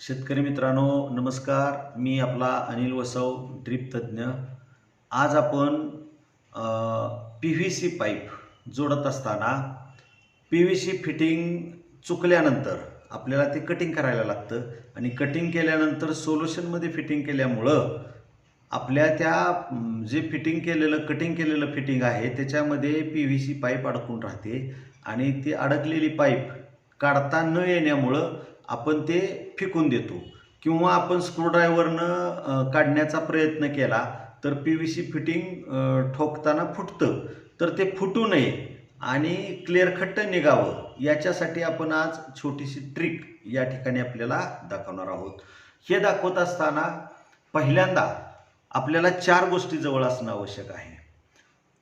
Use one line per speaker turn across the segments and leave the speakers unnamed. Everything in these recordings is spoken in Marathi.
शेतकरी मित्रांनो नमस्कार. मी आपला अनिल वसव ड्रीप तज्ज्ञ. आज आपण पी व्ही सी पाईप जोडत असताना पी व्ही सी फिटिंग चुकल्यानंतर आपल्याला ते कटिंग करायला लागतं आणि कटिंग केल्यानंतर सोल्युशनमध्ये फिटिंग केल्यामुळं आपल्या त्या जे फिटिंग केलेलं कटिंग केलेलं फिटिंग आहे त्याच्यामध्ये पी व्ही सी पाईप अडकून राहते आणि ती अडकलेली पाईप काढता न येण्यामुळं आपण ते फेकून देतो. किंवा आपण स्क्रूड्रायव्हरनं काढण्याचा प्रयत्न केला तर पी व्ही सी फिटिंग ठोकताना फुटतं. तर ते फुटू नये आणि क्लिअर खट्ट निघावं याच्यासाठी आपण आज छोटीशी ट्रिक या ठिकाणी आपल्याला दाखवणार आहोत. हे दाखवत असताना पहिल्यांदा आपल्याला चार गोष्टी जवळ असणं आवश्यक आहे.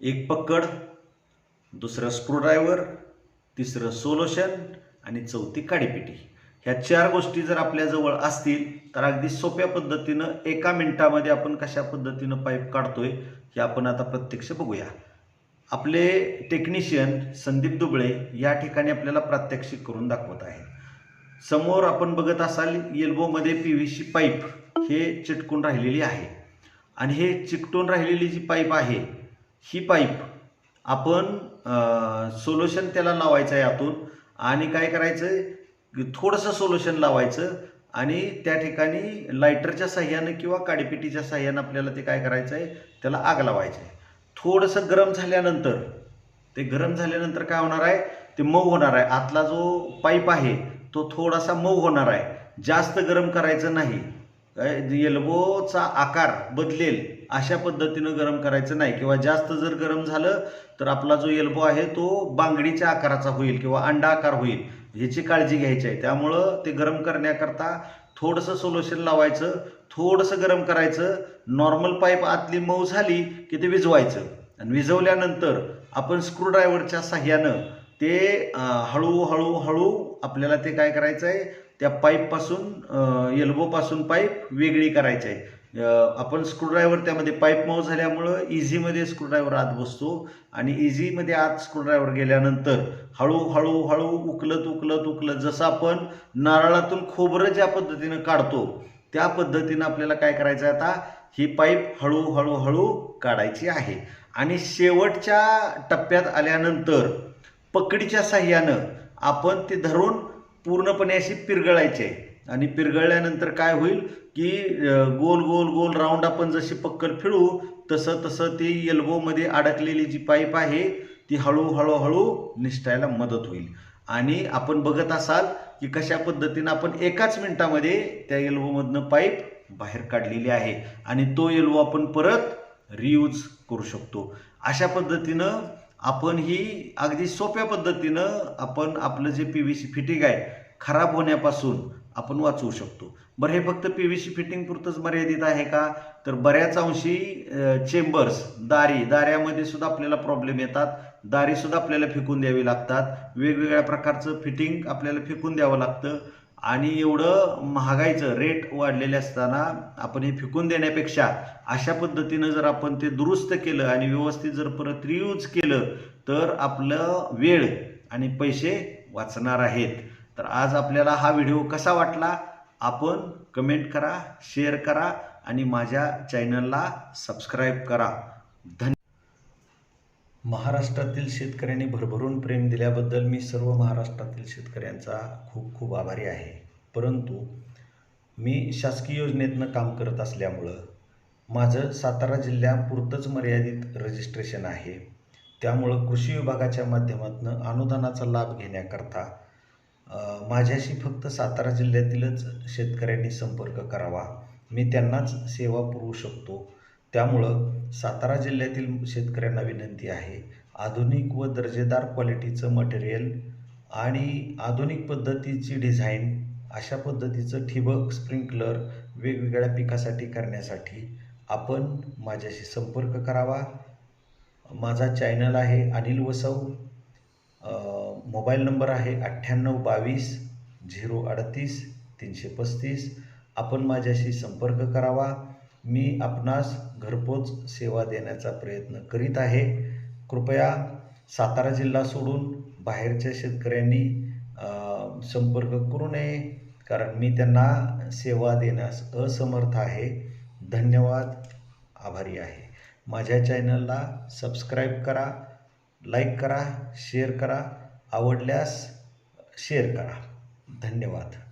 एक पकड दुसरं स्क्रूड्रायव्हर तिसरं सोल्युशन आणि चौथी काडीपिटी. ह्या चार गोष्टी जर आपल्याजवळ असतील तर अगदी सोप्या पद्धतीनं एका मिनिटामध्ये आपण कशा पद्धतीनं पाईप काढतोय हे आपण आता प्रत्यक्ष बघूया. आपले टेक्निशियन संदीप दुबळे या ठिकाणी आपल्याला प्रात्यक्षिक करून दाखवत आहे समोर आपण बघत असाल येल्बोमध्ये पी व्ही सी पाईप हे चिटकून राहिलेली आहे. आणि हे चिकटून राहिलेली जी पाईप आहे ही पाईप आपण सोल्युशन त्याला लावायचं आहे यातून. आणि काय करायचं थोडंसं सोल्युशन लावायचं आणि त्या ठिकाणी लायटरच्या साह्यानं किंवा काडीपेटीच्या साह्यानं आपल्याला ते काय करायचं आहे त्याला आग लावायचं आहे. थोडंसं गरम झाल्यानंतर ते गरम झाल्यानंतर काय होणार आहे? ते मऊ होणार आहे. आतला जो पाईप आहे तो थोडासा मऊ होणार आहे. जास्त गरम करायचं नाही. एल्बोचा आकार बदलेल अशा पद्धतीनं गरम करायचं नाही. किंवा जास्त जर गरम झालं तर आपला जो एल्बो आहे तो बांगडीच्या आकाराचा होईल किंवा अंडा आकार होईल. ह्याची काळजी घ्यायची आहे. त्यामुळं ते गरम करण्याकरता थोडंसं सोल्युशन लावायचं थोडंसं गरम करायचं नॉर्मल पाईप आतली मऊ झाली की ते विझवायचं आणि विझवल्यानंतर आपण स्क्रूड्रायव्हरच्या साह्यानं ते हळूहळू हळू आपल्याला ते काय करायचं आहे त्या पाईपपासून एल्बोपासून पाईप वेगळी करायची आहे आपण स्क्रूड्रायव्हर त्यामध्ये पाईप मऊ झाल्यामुळं इझीमध्ये स्क्रूड्रायव्हर आत बसतो आणि इझीमध्ये आत स्क्रूड्रायव्हर गेल्यानंतर हळूहळू हळू उकलत उकलत उकलत जसं आपण नारळातून खोबरं ज्या पद्धतीनं काढतो त्या पद्धतीनं आपल्याला काय करायचं आहे आता? ही पाईप हळूहळू हळू काढायची आहे. आणि शेवटच्या टप्प्यात आल्यानंतर पकडीच्या साह्यानं आपण ते धरून पूर्णपणे अशी पिरगळायची आहे. आणि पिरगळल्यानंतर काय होईल की गोल गोल गोल राऊंड आपण जशी पक्कल फिळू तसं तसं ती एल्बोमध्ये अडकलेली जी पाईप आहे ती हळूहळू हळू निष्ठायला मदत होईल. आणि आपण बघत असाल की कशा पद्धतीनं आपण एकाच मिनिटामध्ये त्या एल्बोमधनं पाईप बाहेर काढलेली आहे. आणि तो एल्बो आपण परत रियूज करू शकतो. अशा पद्धतीनं आपण ही अगदी सोप्या पद्धतीनं आपण आपलं J P V C fitting आहे खराब होण्यापासून आपण वाचवू शकतो. बरं हे फक्त पी व्ही सी फिटिंग पुरतंच मर्यादित आहे का? तर बऱ्याच अंशी चेंबर्स दारी दाऱ्यामध्ये सुद्धा आपल्याला प्रॉब्लेम येतात. दारी सुद्धा आपल्याला फेकून द्यावी लागतात. वेगवेगळ्या प्रकारचं फिटिंग आपल्याला फेकून द्यावं लागतं. आणि एवढं महागाईचं रेट वाढलेले असताना आपण हे फेकून देण्यापेक्षा अशा पद्धतीनं जर आपण ते दुरुस्त केलं आणि व्यवस्थित जर परत रियूज केलं तर आपलं वेळ आणि पैसे वाचणार आहेत. तर आज आपल्याला हा व्हिडिओ कसा वाटला आपण कमेंट करा शेअर करा आणि माझ्या चॅनलला सबस्क्राईब करा. धन्य महाराष्ट्रातील शेतकऱ्यांनी भरभरून प्रेम दिल्याबद्दल मी सर्व महाराष्ट्रातील शेतकऱ्यांचा खूप खूप आभारी आहे. परंतु मी शासकीय योजनेतनं काम करत असल्यामुळं माझं सातारा जिल्ह्यापुरतंच मर्यादित रजिस्ट्रेशन आहे. त्यामुळं कृषी विभागाच्या माध्यमातून अनुदानाचा लाभ घेण्याकरता माझ्याशी फक्त सातारा जिल्ह्यातीलच शेतकऱ्यांनी संपर्क करावा. मी त्यांनाच सेवा पुरवू शकतो. त्यामुळं सातारा जिल्ह्यातील शेतकऱ्यांना विनंती आहे आधुनिक व दर्जेदार क्वालिटीचं मटेरियल आणि आधुनिक पद्धतीची डिझाईन अशा पद्धतीचं ठिबक स्प्रिंकलर वेगवेगळ्या पिकासाठी करण्यासाठी आपण माझ्याशी संपर्क करावा. माझा चॅनल आहे अनिल वसव. मोबाईल नंबर आहे अठ्ठ्याण्णव बावीस झिरो अडतीस तीनशे पस्तीस. आपण माझ्याशी संपर्क करावा. मी आपणास घरपोच सेवा देण्याचा प्रयत्न करीत आहे. कृपया सातारा जिल्हा सोडून बाहेरच्या शेतकऱ्यांनी संपर्क करू नये कारण मी त्यांना सेवा देण्यास असमर्थ आहे. धन्यवाद. आभारी आहे. माझ्या चॅनलला सबस्क्राईब करा. लाईक करा शेअर करा आवडल्यास शेअर करा. धन्यवाद.